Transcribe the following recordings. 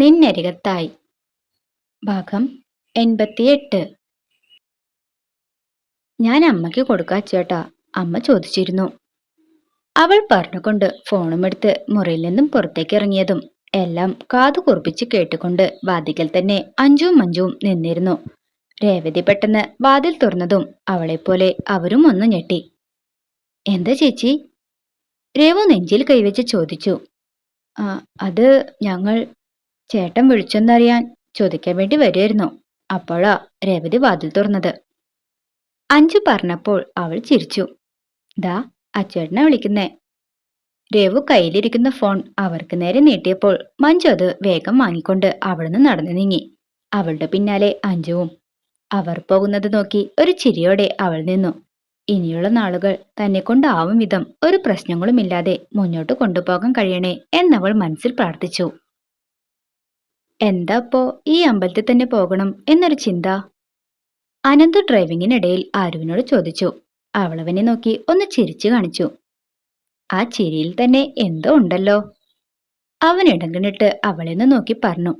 നിന്നരികത്തായി. ഭാഗം എൺപത്തിയെട്ട്. ഞാൻ അമ്മയ്ക്ക് കൊടുക്കാ ചേട്ടാ അമ്മ ചോദിച്ചിരുന്നു. അവൾ പറഞ്ഞുകൊണ്ട് ഫോണും എടുത്ത് മുറിയിൽ നിന്നും പുറത്തേക്ക് ഇറങ്ങിയതും എല്ലാം കാതു കുറിപ്പിച്ച് കേട്ടുകൊണ്ട് വാതിക്കൽ തന്നെ അഞ്ചും മഞ്ചും നിന്നിരുന്നു. രേവതി പെട്ടെന്ന് വാതിൽ തുറന്നതും അവളെപ്പോലെ അവരും ഒന്ന് ഞെട്ടി. എന്താ ചേച്ചി? രേവു നെഞ്ചിൽ കൈവച്ച് ചോദിച്ചു. അത് ഞങ്ങൾ ചേട്ടൻ വിളിച്ചെന്നറിയാൻ ചോദിക്കാൻ വേണ്ടി വരുമായിരുന്നു അപ്പോഴാ രേവതി വാതിൽ തുറന്നത്. അഞ്ചു പറഞ്ഞപ്പോൾ അവൾ ചിരിച്ചു. ദാ അച്ചേട്ടനെ വിളിക്കുന്നേ. രവു കയ്യിലിരിക്കുന്ന ഫോൺ അവർക്ക് നേരെ നീട്ടിയപ്പോൾ മഞ്ജു അത് വേഗം വാങ്ങിക്കൊണ്ട് അവിടുന്ന് നടന്നു നീങ്ങി. അവളുടെ പിന്നാലെ അഞ്ജുവും. അവർ പോകുന്നത് നോക്കി ഒരു ചിരിയോടെ അവൾ നിന്നു. ഇനിയുള്ള നാളുകൾ തന്നെ കൊണ്ടാവും വിധം ഒരു പ്രശ്നങ്ങളുമില്ലാതെ മുന്നോട്ട് കൊണ്ടുപോകാൻ കഴിയണേ എന്നവൾ മനസ്സിൽ പ്രാർത്ഥിച്ചു. എന്താ അപ്പോ ഈ അമ്പലത്തിൽ തന്നെ പോകണം എന്നൊരു ചിന്ത? അനന്ത് ഡ്രൈവിങ്ങിനിടയിൽ ആരുവിനോട് ചോദിച്ചു. അവളവനെ നോക്കി ഒന്ന് ചിരിച്ചു കാണിച്ചു. ആ ചിരിയിൽ തന്നെ എന്തോ ഉണ്ടല്ലോ. അവൻ ഇടങ്ങിട്ട് അവളെ ഒന്ന് നോക്കി പറഞ്ഞു.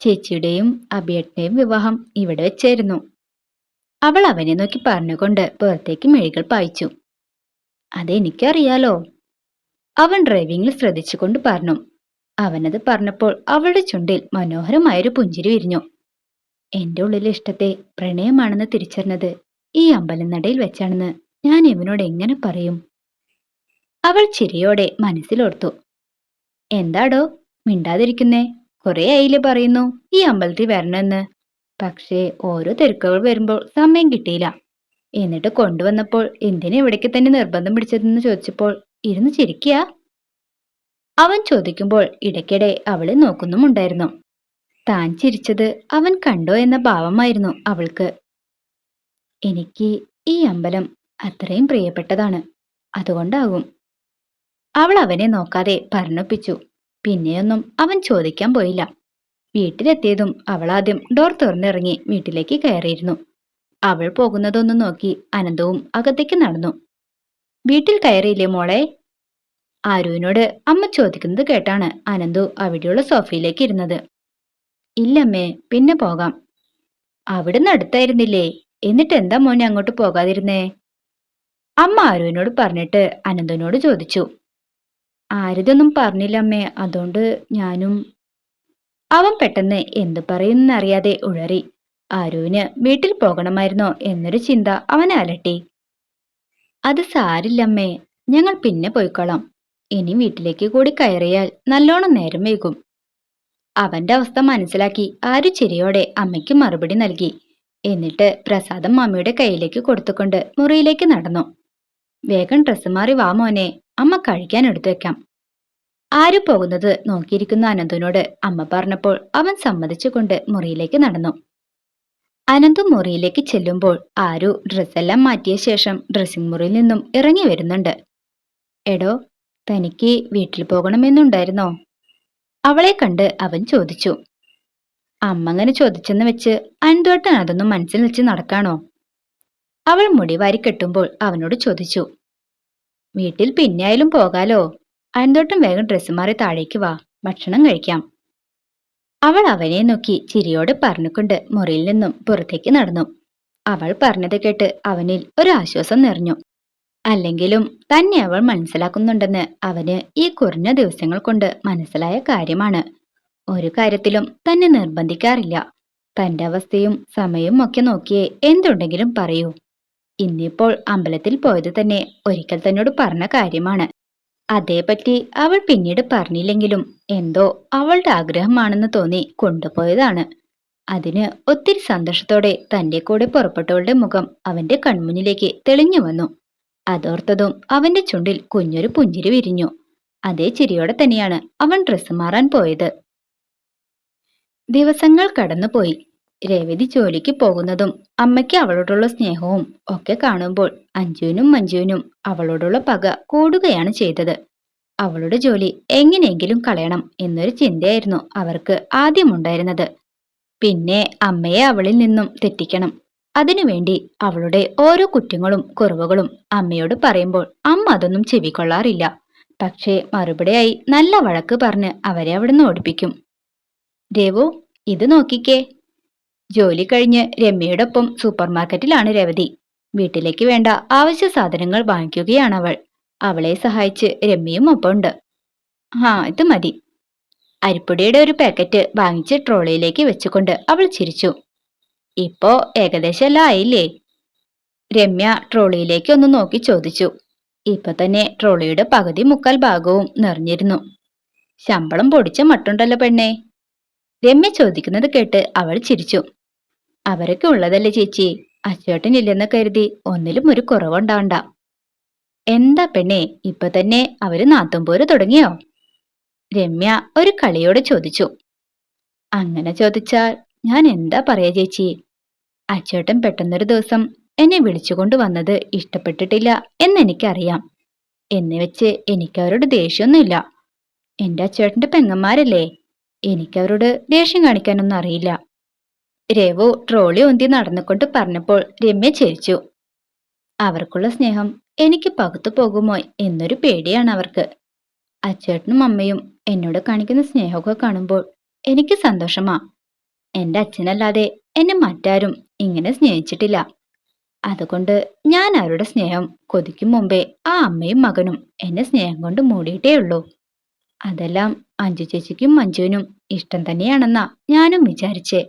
ചേച്ചിയുടെയും അഭിയട്ടയും വിവാഹം ഇവിടെ വെച്ചായിരുന്നു. അവൾ അവനെ നോക്കി പറഞ്ഞുകൊണ്ട് പുറത്തേക്ക് മെഴികൾ പായിച്ചു. അതെനിക്കറിയാലോ? അവൻ ഡ്രൈവിംഗിൽ ശ്രദ്ധിച്ചുകൊണ്ട് പറഞ്ഞു. അവനത് പറഞ്ഞപ്പോൾ അവളുടെ ചുണ്ടിൽ മനോഹരമായൊരു പുഞ്ചിരി വിരിഞ്ഞു. എന്റെ ഉള്ളിലെ ഇഷ്ടത്തെ പ്രണയമാണെന്ന് തിരിച്ചറിഞ്ഞത് ഈ അമ്പലനടയിൽ വെച്ചാണെന്ന് ഞാൻ ഇവനോട് എങ്ങനെ പറയും? അവൾ ചിരിയോടെ മനസ്സിലോർത്തു. എന്താടോ മിണ്ടാതിരിക്കുന്നേ കുറെ അയിൽ പറയുന്നു ഈ അമ്പലത്തിൽ വരണമെന്ന്. പക്ഷേ ഓരോ തിരക്കുകൾ വരുമ്പോൾ സമയം കിട്ടിയില്ല. എന്നിട്ട് കൊണ്ടുവന്നപ്പോൾ എന്തിനെ ഇവിടേക്ക് തന്നെ നിർബന്ധം പിടിച്ചതെന്ന് ചോദിച്ചപ്പോൾ ഇരുന്ന് ചിരിക്കുക അവൻ ചോദിക്കുമ്പോൾ ഇടയ്ക്കിടെ അവളെ നോക്കുന്നുമുണ്ടായിരുന്നു. താൻ ചിരിച്ചത് അവൻ കണ്ടോ എന്ന ഭാവമായിരുന്നു അവൾക്ക്. എനിക്ക് ഈ അമ്പലം അത്രയും പ്രിയപ്പെട്ടതാണ്. അതുകൊണ്ടാകും. അവൾ അവനെ നോക്കാതെ പറഞ്ഞൊപ്പിച്ചു. പിന്നെയൊന്നും അവൻ ചോദിക്കാൻ പോയില്ല. വീട്ടിലെത്തിയതും അവൾ ആദ്യം ഡോർ തുറന്നിറങ്ങി വീട്ടിലേക്ക് കയറിയിരുന്നു. അവൾ പോകുന്നതൊന്നും നോക്കി അനന്തവും അകത്തേക്ക് നടന്നു. വീട്ടിൽ കയറിയില്ലേ മോളെ? ആരുവിനോട് അമ്മ ചോദിക്കുന്നത് കേട്ടാണ് അനന്തു അവിടെയുള്ള സോഫയിലേക്ക് ഇരുന്നത്. ഇല്ലമ്മേ പിന്നെ പോകാം. അവിടുന്ന് അടുത്തായിരുന്നില്ലേ? എന്നിട്ട് എന്താ മോനെ അങ്ങോട്ട് പോകാതിരുന്നേ? അമ്മ ആരുവിനോട് പറഞ്ഞിട്ട് അനന്തനോട് ചോദിച്ചു. ആരിതൊന്നും പറഞ്ഞില്ലമ്മേ അതുകൊണ്ട് ഞാനും. അവൻ പെട്ടെന്ന് എന്ത് പറയുന്നറിയാതെ ഉഴറി. ആരുവിന് വീട്ടിൽ പോകണമായിരുന്നോ എന്നൊരു ചിന്ത അവനെ അലട്ടി. അത് സാരില്ലമ്മേ ഞങ്ങൾ പിന്നെ പോയിക്കോളാം ഇനി വീട്ടിലേക്ക് കൂടി കയറിയാൽ നല്ലോണം നേരം വൈകും. അവന്റെ അവസ്ഥ മനസ്സിലാക്കി ആരു ചിരിയോടെ അമ്മയ്ക്ക് മറുപടി നൽകി. എന്നിട്ട് പ്രസാദം മമ്മിയുടെ കയ്യിലേക്ക് കൊടുത്തുകൊണ്ട് മുറിയിലേക്ക് നടന്നു. വേഗം ഡ്രസ്സ് മാറി വാ മോനെ അമ്മ കഴിക്കാൻ എടുത്തു വെക്കാം ആര് പോകുന്നത് നോക്കിയിരിക്കുന്ന അനന്തുവിനോട് അമ്മ പറഞ്ഞപ്പോൾ അവൻ സമ്മതിച്ചുകൊണ്ട് മുറിയിലേക്ക് നടന്നു. അനന്തു മുറിയിലേക്ക് ചെല്ലുമ്പോൾ ആരു ഡ്രസ്സെല്ലാം മാറ്റിയ ശേഷം ഡ്രസ്സിംഗ് മുറിയിൽ നിന്നും ഇറങ്ങി വരുന്നുണ്ട്. എടോ തനിക്ക് വീട്ടിൽ പോകണമെന്നുണ്ടായിരുന്നോ? അവളെ കണ്ട് അവൻ ചോദിച്ചു. അമ്മ അങ്ങനെ ചോദിച്ചെന്ന് വെച്ച് അൻതോട്ടൻ അതൊന്നും മനസ്സിൽ വെച്ച് നടക്കാണോ? അവൾ മുടി വാരിക്കെട്ടുമ്പോൾ അവനോട് ചോദിച്ചു. വീട്ടിൽ പിന്നെയായാലും പോകാലോ? അൻതോട്ടം വേഗം ഡ്രസ്സ് മാറി താഴേക്ക് വാ ഭക്ഷണം കഴിക്കാം. അവൾ അവനെ നോക്കി ചിരിയോടെ പറഞ്ഞുകൊണ്ട് മുറിയിൽ നിന്നും പുറത്തേക്ക് നടന്നു. അവൾ പറഞ്ഞത് കേട്ട് അവനിൽ ഒരു ആശ്വാസം നിറഞ്ഞു. അല്ലെങ്കിലും തന്നെ അവൾ മനസ്സിലാക്കുന്നുണ്ടെന്ന് അവന് ഈ കുറഞ്ഞ ദിവസങ്ങൾ കൊണ്ട് മനസ്സിലായ കാര്യമാണ്. ഒരു കാര്യത്തിലും തന്നെ നിർബന്ധിക്കാറില്ല. തന്റെ അവസ്ഥയും സമയവും ഒക്കെ നോക്കിയേ എന്തുണ്ടെങ്കിലും പറയൂ. ഇന്നിപ്പോൾ അമ്പലത്തിൽ പോയത് തന്നെ ഒരിക്കൽ തന്നോട് പറഞ്ഞ കാര്യമാണ്. അതേപറ്റി അവൾ പിന്നീട് പറഞ്ഞില്ലെങ്കിലും എന്തോ അവളുടെ ആഗ്രഹമാണെന്ന് തോന്നി കൊണ്ടുപോയതാണ്. അതിന് ഒത്തിരി സന്തോഷത്തോടെ തന്റെ കൂടെ പുറപ്പെട്ടവളുടെ മുഖം അവന്റെ കൺമുന്നിലേക്ക് തെളിഞ്ഞു വന്നു. അതോർത്തതും അവന്റെ ചുണ്ടിൽ കുഞ്ഞൊരു പുഞ്ചിരി വിരിഞ്ഞു. അതേ ചിരിയോടെ തന്നെയാണ് അവൻ ഡ്രസ്സ് മാറാൻ പോയത്. ദിവസങ്ങൾ കടന്നുപോയി. രേവതി ജോലിക്ക് പോകുന്നതും അമ്മയ്ക്ക് അവളോടുള്ള സ്നേഹവും ഒക്കെ കാണുമ്പോൾ അഞ്ജുവിനും മഞ്ജുവിനും അവളോടുള്ള പക കൂടുകയാണ് ചെയ്തത്. അവളുടെ ജോലി എങ്ങനെയെങ്കിലും കളയണം എന്നൊരു ചിന്തയായിരുന്നു അവർക്ക് ആദ്യമുണ്ടായിരുന്നത് പിന്നെ അമ്മയെ അവളിൽ നിന്നും തെറ്റിക്കണം. അതിനുവേണ്ടി അവളുടെ ഓരോ കുറ്റങ്ങളും കുറവുകളും അമ്മയോട് പറയുമ്പോൾ അമ്മ അതൊന്നും ചെവിക്കൊള്ളാറില്ല. പക്ഷേ മറുപടിയായി നല്ല വഴക്ക് പറഞ്ഞ് അവരെ അവിടുന്ന് ഓടിപ്പിക്കും. രവു ഇത് നോക്കിക്കേ. ജോലി കഴിഞ്ഞ് രമ്യയോടൊപ്പം സൂപ്പർ മാർക്കറ്റിലാണ് രവതി. വീട്ടിലേക്ക് വേണ്ട ആവശ്യ സാധനങ്ങൾ വാങ്ങിക്കുകയാണ് അവൾ. അവളെ സഹായിച്ച് രമ്യയും ഒപ്പമുണ്ട്. ആ ഇത് മതി. അരിപ്പൊടിയുടെ ഒരു പാക്കറ്റ് വാങ്ങിച്ച് ട്രോളിയിലേക്ക് വെച്ചുകൊണ്ട് അവൾ ചിരിച്ചു. ഇപ്പോ ഏകദേശം എല്ലാം ആയില്ലേ? രമ്യ ട്രോളിയിലേക്ക് ഒന്ന് നോക്കി ചോദിച്ചു. ഇപ്പൊ തന്നെ ട്രോളിയുടെ പകുതി മുക്കാൽ ഭാഗവും നിറഞ്ഞിരുന്നു. ശമ്പളം പൊടിച്ച മട്ടുണ്ടല്ലോ പെണ്ണേ. രമ്യ ചോദിക്കുന്നത് കേട്ട് അവൾ ചിരിച്ചു. അവരൊക്കെ ഉള്ളതല്ലേ ചേച്ചി? അച്ചേട്ടനില്ലെന്ന് കരുതി ഒന്നിലും ഒരു കുറവുണ്ടാവണ്ട. എന്താ പെണ്ണേ ഇപ്പൊ തന്നെ അവർ നാത്തുമ്പോര് തുടങ്ങിയോ? രമ്യ ഒരു കളിയോടെ ചോദിച്ചു. അങ്ങനെ ചോദിച്ചാൽ ഞാൻ എന്താ പറയാ ചേച്ചി? അച്ചേട്ടൻ പെട്ടെന്നൊരു ദിവസം എന്നെ വിളിച്ചുകൊണ്ട് വന്നത് ഇഷ്ടപ്പെട്ടിട്ടില്ല എന്നെനിക്കറിയാം. എന്ന് വെച്ച് എനിക്കവരോട് ദേഷ്യമൊന്നുമില്ല എന്റെ അച്ചേട്ടന്റെ പെങ്ങന്മാരല്ലേ? എനിക്കവരോട് ദേഷ്യം കാണിക്കാനൊന്നും അറിയില്ല. രവു ട്രോളി ഒന്തി നടന്നുകൊണ്ട് പറഞ്ഞപ്പോൾ രമ്യ ചിരിച്ചു. അവർക്കുള്ള സ്നേഹം എനിക്ക് പകുത്തു പോകുമോ എന്നൊരു പേടിയാണ് അവർക്ക്. അച്ചേട്ടനും അമ്മയും എന്നോട് കാണിക്കുന്ന സ്നേഹമൊക്കെ കാണുമ്പോൾ എനിക്ക് സന്തോഷമാ. എന്റെ അച്ഛനല്ലാതെ എന്നെ മറ്റാരും ഇങ്ങനെ സ്നേഹിച്ചിട്ടില്ല. അതുകൊണ്ട് ഞാൻ അവരുടെ സ്നേഹം? കൊതിക്കും മുമ്പേ ആ അമ്മയും മകനും എന്നെ സ്നേഹം കൊണ്ട് മൂടിയിട്ടേ ഉള്ളൂ. അതെല്ലാം അഞ്ചു ചേച്ചിക്കും മഞ്ജുവിനും ഇഷ്ടം തന്നെയാണെന്നാ ഞാനും വിചാരിച്ചേ.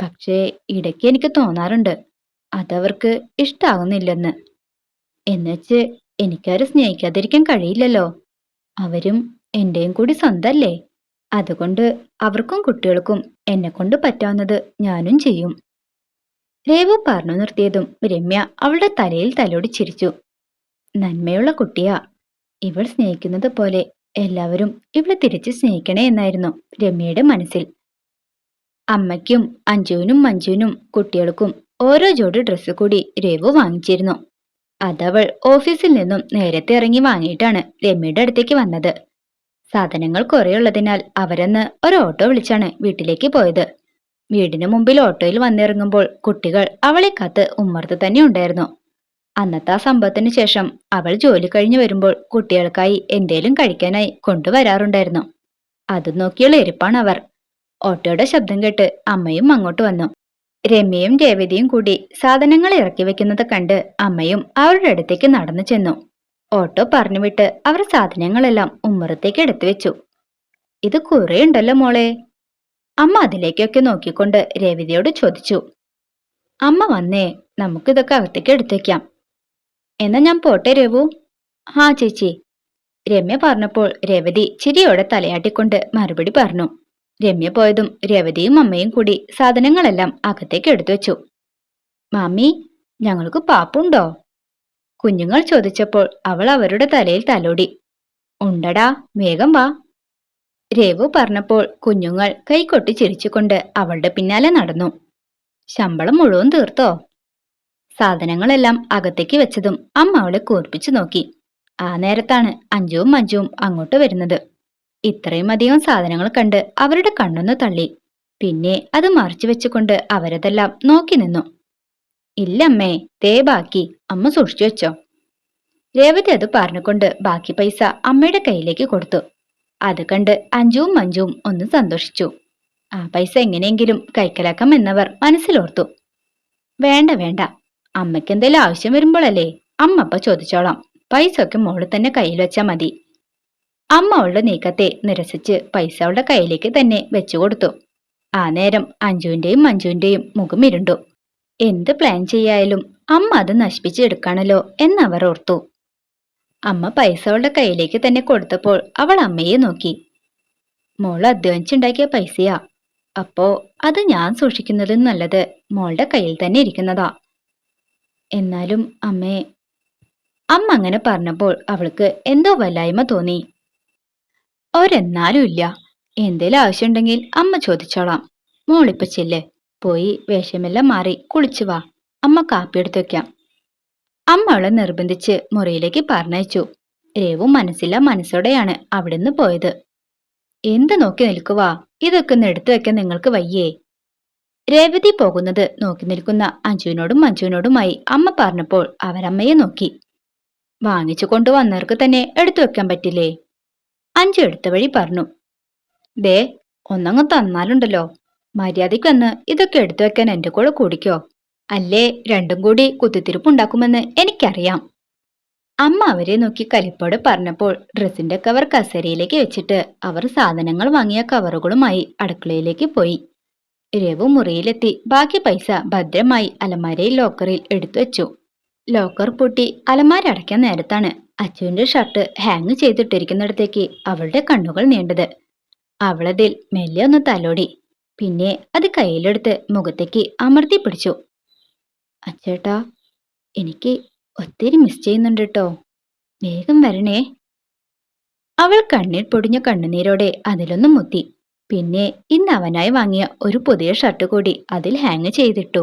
പക്ഷേ ഇടയ്ക്ക് എനിക്ക് തോന്നാറുണ്ട് അതവർക്ക് ഇഷ്ടാകുന്നില്ലെന്ന്. എന്നുവെച്ച് എനിക്കവരെ സ്നേഹിക്കാതിരിക്കാൻ കഴിയില്ലല്ലോ. അവരും എന്റെയും കൂടി സ്വന്തല്ലേ? അതുകൊണ്ട് അവർക്കും കുട്ടികൾക്കും എന്നെ കൊണ്ട് പറ്റാവുന്നത് ഞാനും ചെയ്യും. രേവു പറഞ്ഞു നിർത്തിയതും രമ്യ അവളുടെ തലയിൽ തലോടി ചിരിച്ചു. നന്മയുള്ള കുട്ടിയാ ഇവൾ സ്നേഹിക്കുന്നത് പോലെ എല്ലാവരും ഇവളെ തിരിച്ച് സ്നേഹിക്കണേ എന്നായിരുന്നു രമ്യയുടെ മനസ്സിൽ. അമ്മയ്ക്കും അഞ്ജുവിനും മഞ്ജുവിനും കുട്ടികൾക്കും ഓരോ ജോഡി ഡ്രസ്സ് കൂടി രേവു വാങ്ങിച്ചിരുന്നു. അതവൾ ഓഫീസിൽ നിന്നും നേരത്തെ ഇറങ്ങി വാങ്ങിയിട്ടാണ് രമ്യയുടെ അടുത്തേക്ക് വന്നത്. സാധനങ്ങൾ കുറേ ഉള്ളതിനാൽ അവരെന്ന് ഒരു ഓട്ടോ വിളിച്ചാണ് വീട്ടിലേക്ക് പോയത്. വീടിന് മുമ്പിൽ ഓട്ടോയിൽ വന്നിറങ്ങുമ്പോൾ കുട്ടികൾ അവളെ കാത്ത് ഉമ്മർത്ത് തന്നെ ഉണ്ടായിരുന്നു. അന്നത്തെ ആ സംഭവത്തിന് ശേഷം അവൾ ജോലി കഴിഞ്ഞു വരുമ്പോൾ കുട്ടികൾക്കായി എന്തേലും കഴിക്കാനായി കൊണ്ടുവരാറുണ്ടായിരുന്നു. അത് നോക്കിയുള്ള എരിപ്പാണ് അവർ. ഓട്ടോയുടെ ശബ്ദം കേട്ട് അമ്മയും അങ്ങോട്ട് വന്നു. രമ്യയും രേവതിയും കൂടി സാധനങ്ങൾ ഇറക്കി വെക്കുന്നത് കണ്ട് അമ്മയും അവരുടെ അടുത്തേക്ക് നടന്നു ചെന്നു. ഓട്ടോ പറഞ്ഞുവിട്ട് അവർ സാധനങ്ങളെല്ലാം ഉമ്മറത്തേക്ക് എടുത്തു വെച്ചു. ഇത് കുറേ ഉണ്ടല്ലോ മോളെ. അമ്മ അതിലേക്കൊക്കെ നോക്കിക്കൊണ്ട് രേവതിയോട് ചോദിച്ചു. അമ്മ വന്നേ നമുക്കിതൊക്കെ അകത്തേക്ക് എടുത്തേക്കാം. എന്നാ ഞാൻ പോട്ടെ രവു ആ ചേച്ചി. രമ്യ പറഞ്ഞപ്പോൾ രേവതി ചിരിയോടെ തലയാട്ടിക്കൊണ്ട് മറുപടി പറഞ്ഞു. രമ്യ പോയതും രവതിയും അമ്മയും കൂടി സാധനങ്ങളെല്ലാം അകത്തേക്ക് എടുത്തു വെച്ചു. മാമി ഞങ്ങൾക്ക് പാപ്പുണ്ടോ? കുഞ്ഞുങ്ങൾ ചോദിച്ചപ്പോൾ അവൾ അവരുടെ തലയിൽ തലോടി. ഉണ്ടടാ വേഗം വാ. രേവു പറഞ്ഞപ്പോൾ കുഞ്ഞുങ്ങൾ കൈകൊട്ടി ചിരിച്ചുകൊണ്ട് അവളുടെ പിന്നാലെ നടന്നു. ശമ്പളം മുഴുവൻ തീർത്തോ? സാധനങ്ങളെല്ലാം അകത്തേക്ക് വെച്ചതും അമ്മ അവളെ കൂർപ്പിച്ചു നോക്കി. ആ നേരത്താണ് അഞ്ജുവും മഞ്ജുവും അങ്ങോട്ട് വരുന്നത്. ഇത്രയും അധികം സാധനങ്ങൾ കണ്ട് അവരുടെ കണ്ണൊന്ന് തള്ളി. പിന്നെ അത് മറിച്ചു വെച്ചുകൊണ്ട് അവരതെല്ലാം നോക്കി നിന്നു. ഇല്ലമ്മേ തേ ബാക്കി. അമ്മ സൂക്ഷിച്ചു വെച്ചോ. രേവതി അത് പറഞ്ഞുകൊണ്ട് ബാക്കി പൈസ അമ്മയുടെ കയ്യിലേക്ക് കൊടുത്തു. അത് കണ്ട് അഞ്ജുവും മഞ്ജുവും ഒന്ന് സന്തോഷിച്ചു. ആ പൈസ എങ്ങനെയെങ്കിലും കൈക്കലാക്കാം എന്നവർ മനസ്സിലോർത്തു. വേണ്ട വേണ്ട. അമ്മയ്ക്ക് എന്തെങ്കിലും ആവശ്യം വരുമ്പോഴല്ലേ അമ്മ അപ്പ ചോദിച്ചോളാം. പൈസ ഒക്കെ മോൾ തന്നെ കയ്യിൽ വെച്ചാ മതി. അമ്മ അവളുടെ നീക്കത്തെ നിരസിച്ച് പൈസ അവളുടെ കയ്യിലേക്ക് തന്നെ വെച്ചു കൊടുത്തു. ആ നേരം അഞ്ജുവിന്റെയും മഞ്ജുവിന്റെയും മുഖം ഇരുണ്ടു. എന്ത് പ്ലാൻ ചെയ്യായാലും അമ്മ അത് നശിപ്പിച്ചെടുക്കണല്ലോ എന്നവർ ഓർത്തു. അമ്മ പൈസ അവളുടെ കയ്യിലേക്ക് തന്നെ കൊടുത്തപ്പോൾ അവൾ അമ്മയെ നോക്കി. മോൾ അധ്വാനിച്ചുണ്ടാക്കിയ പൈസയാ. അപ്പോ അത് ഞാൻ സൂക്ഷിക്കുന്നതും നല്ലത് മോളുടെ കയ്യിൽ തന്നെ ഇരിക്കുന്നതാ. എന്നാലും അമ്മേ അമ്മ അങ്ങനെ പറഞ്ഞപ്പോൾ അവൾക്ക് എന്തോ വല്ലായ്മ തോന്നി. ഒരെന്നാലും ഇല്ല. എന്തേലും ആവശ്യമുണ്ടെങ്കിൽ അമ്മ ചോദിച്ചോളാം. മോളിപ്പച്ചില്ലേ ചെല്ല്. പോയി വേഷമെല്ലാം മാറി കുളിച്ചു വാ. അമ്മ കാപ്പി എടുത്തു വെക്കാം. അമ്മ അവളെ നിർബന്ധിച്ച് മുറിയിലേക്ക് പറഞ്ഞയച്ചു. രേവു മനസ്സില്ല മനസ്സോടെയാണ് അവിടുന്ന് പോയത്. എന്ത് നോക്കി നിൽക്കുവാ? ഇതൊക്കെ ഒന്ന് എടുത്തു വെക്കാൻ നിങ്ങൾക്ക് വയ്യേ? രേവതി പോകുന്നത് നോക്കി നിൽക്കുന്ന അഞ്ജുവിനോടും മഞ്ജുവിനോടുമായി അമ്മ പറഞ്ഞപ്പോൾ അവരമ്മയെ നോക്കി. വാങ്ങിച്ചു കൊണ്ടുവന്നവർക്ക് തന്നെ എടുത്തു വെക്കാൻ പറ്റില്ലേ? അഞ്ചു എടുത്ത വഴി പറഞ്ഞു. ദേ ഒന്നങ്ങ് തന്നാലുണ്ടല്ലോ. മര്യാദയ്ക്ക് വന്ന് ഇതൊക്കെ എടുത്തു വെക്കാൻ എന്റെ കൂടെ കൂടിക്കോ. അല്ലേ? രണ്ടും കൂടി കുത്തിത്തിരിപ്പുണ്ടാക്കുമെന്ന് എനിക്കറിയാം. അമ്മ അവരെ നോക്കി കലിപ്പോട് പറഞ്ഞപ്പോൾ ഡ്രസ്സിന്റെ കവർ കസേരയിലേക്ക് വെച്ചിട്ട് അവർ സാധനങ്ങൾ വാങ്ങിയ കവറുകളുമായി അടുക്കളയിലേക്ക് പോയി. രവു മുറിയിലെത്തി. ബാക്കി പൈസ ഭദ്രമായി അലമാരയിൽ ലോക്കറിൽ എടുത്തു വെച്ചു. ലോക്കർ പൂട്ടി അലമാര അടയ്ക്കാൻ നേരത്താണ് അച്ചുവിന്റെ ഷർട്ട് ഹാങ് ചെയ്തിട്ടിരിക്കുന്നിടത്തേക്ക് അവളുടെ കണ്ണുകൾ നീണ്ടത്. അവളതിൽ മെല്ലെ ഒന്ന് തലോടി. പിന്നെ അത് കയ്യിലെടുത്ത് മുഖത്തേക്ക് അമർത്തി പിടിച്ചു. അച്ചേട്ടാ എനിക്ക് ഒത്തിരി മിസ് ചെയ്യുന്നുണ്ട് കേട്ടോ വേഗം വരണേ. അവൾ കണ്ണിൽ പൊടിഞ്ഞ കണ്ണുനീരോടെ അതിലൊന്നും മുത്തി. പിന്നെ ഇന്ന് അവനായി വാങ്ങിയ ഒരു പുതിയ ഷർട്ട് കൂടി അതിൽ ഹാങ് ചെയ്തിട്ടു.